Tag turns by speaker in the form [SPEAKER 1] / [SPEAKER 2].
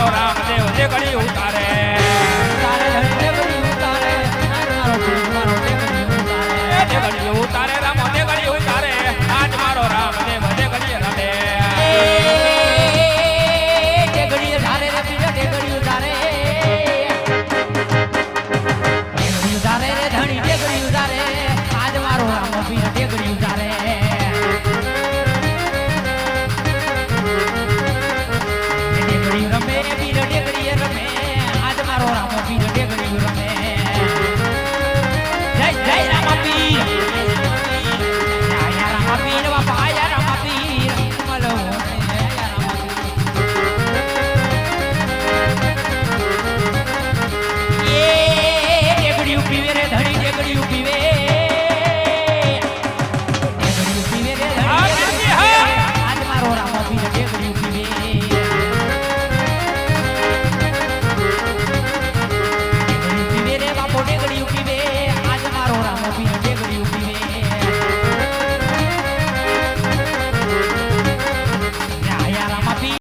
[SPEAKER 1] તો આજ મારો રામ દેવ જે ઘડી રમે.
[SPEAKER 2] ધારે રે પીડા ઉતારે. ઉતારે રે ધણી, જે ઘડી આજ મારો Ram giving you the name.